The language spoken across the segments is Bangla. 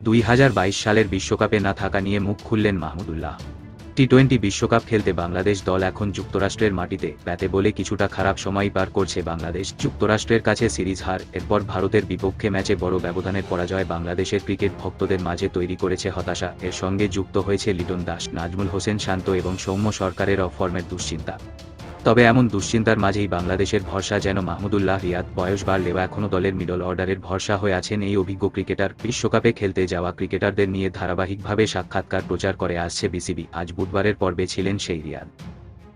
দুই হাজার বাইশ সালের বিশ্বকাপে না থাকা নিয়ে মুখ খুললেন মাহমুদুল্লাহ টি টোয়েন্টি বিশ্বকাপ খেলতে বাংলাদেশ দল এখন যুক্তরাষ্ট্রের মাটিতে ব্যাতে বলে কিছুটা খারাপ সময় পার করছে বাংলাদেশ। যুক্তরাষ্ট্রের কাছে সিরিজ হার, এরপর ভারতের বিপক্ষে ম্যাচে বড় ব্যবধানের পরাজয় বাংলাদেশের ক্রিকেট ভক্তদের মাঝে তৈরি করেছে হতাশা। এর সঙ্গে যুক্ত হয়েছে লিটন দাস, নাজমুল হোসেন শান্ত এবং সৌম্য সরকারের অফর্মের দুশ্চিন্তা। তবে এমন দুশ্চিন্তার মাঝেই বাংলাদেশের ভরসা যেন মাহমুদুল্লাহ রিয়াদ বয়স বাড়লেও এখনও দলের মিডল অর্ডারের ভরসা হয়ে আছেন এই অভিজ্ঞ ক্রিকেটার। বিশ্বকাপে খেলতে যাওয়া ক্রিকেটারদের নিয়ে ধারাবাহিকভাবে সাক্ষাৎকার প্রচার করে আসছে বিসিবি। আজ বুধবারের পর্বে ছিলেন সেই রিয়াদ।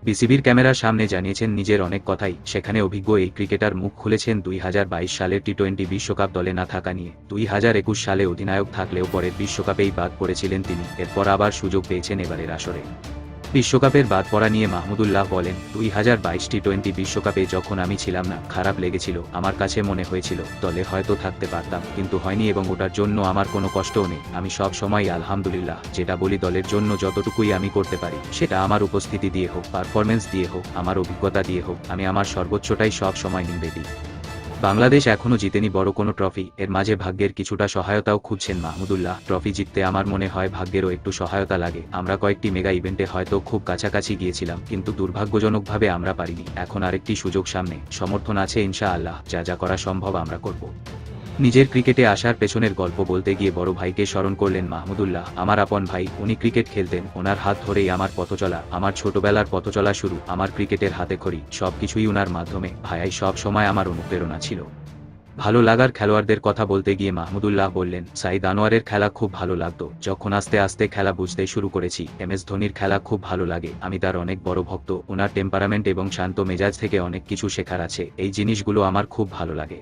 বিসিবির ক্যামেরার সামনে জানিয়েছেন নিজের অনেক কথাই। সেখানে অভিজ্ঞ এই ক্রিকেটার মুখ খুলেছেন দুই হাজার বাইশ সালের টি টোয়েন্টি বিশ্বকাপ দলে না থাকা নিয়ে। দুই হাজার একুশ সালে অধিনায়ক থাকলেও পরের বিশ্বকাপেই বাদ পড়েছিলেন তিনি। এরপর আবার সুযোগ পেয়েছেন এবারের আসরে। বিশ্বকাপের বাদ পড়া নিয়ে মাহমুদুল্লাহ বলেন, দুই হাজার বাইশ টি টোয়েন্টি বিশ্বকাপে যখন আমি ছিলাম না, খারাপ লেগেছিল, আমার কাছে মনে হয়েছিল, দলে হয়তো থাকতে পারতাম, কিন্তু হয়নি এবং ওটার জন্য আমার কোনো কষ্টও নেই। আমি সব সময় আলহামদুলিল্লাহ, যেটা বলি দলের জন্য যতটুকুই আমি করতে পারি, সেটা আমার উপস্থিতি দিয়ে হোক পারফরমেন্স দিয়ে হোক, আমার অভিজ্ঞতা দিয়ে হোক, আমি আমার সর্বোচ্চটাই সব সময় নিবে দিই। বাংলাদেশ এখনও জিতেনি বড় কোনো ট্রফি, এর মাঝে ভাগ্যের কিছুটা সহায়তাও খুঁজছেন মাহমুদুল্লাহ। ট্রফি জিততে আমার মনে হয় ভাগ্যেরও একটু সহায়তা লাগে। আমরা কয়েকটি মেগা ইভেন্টে হয়তো খুব কাছাকাছি গিয়েছিলাম, কিন্তু দুর্ভাগ্যজনকভাবে আমরা পারিনি। এখন আরেকটি সুযোগ সামনে। সমর্থন আছে ইনশা আল্লাহ যা যা করা সম্ভব আমরা করব। নিজের ক্রিকেটে আসার পেছনের গল্প বলতে গিয়ে বড় ভাইকে স্মরণ করলেন মাহমুদুল্লাহ। আমার আপন ভাই, উনি ক্রিকেট খেলতেন, ওনার হাত ধরেই আমার পথচলা, আমার ছোটবেলার পথচলা শুরু, আমার ক্রিকেটের হাতে খড়ি, সবকিছুই উনার মাধ্যমে ভাইয়াই সব সময় আমার অনুপ্রেরণা ছিল। ভালো লাগার খেলোয়াড়দের কথা বলতে গিয়ে মাহমুদুল্লাহ বললেন সাইদ আনোয়ারের খেলা খুব ভালো লাগতো, যখন আস্তে আস্তে খেলা বুঝতে শুরু করেছি, এম এস ধোনির খেলা খুব ভালো লাগে, আমি তার অনেক বড় ভক্ত ওনার টেম্পারামেন্ট এবং শান্ত মেজাজ থেকে অনেক কিছু শেখার আছে, এই জিনিসগুলো আমার খুব ভালো লাগে।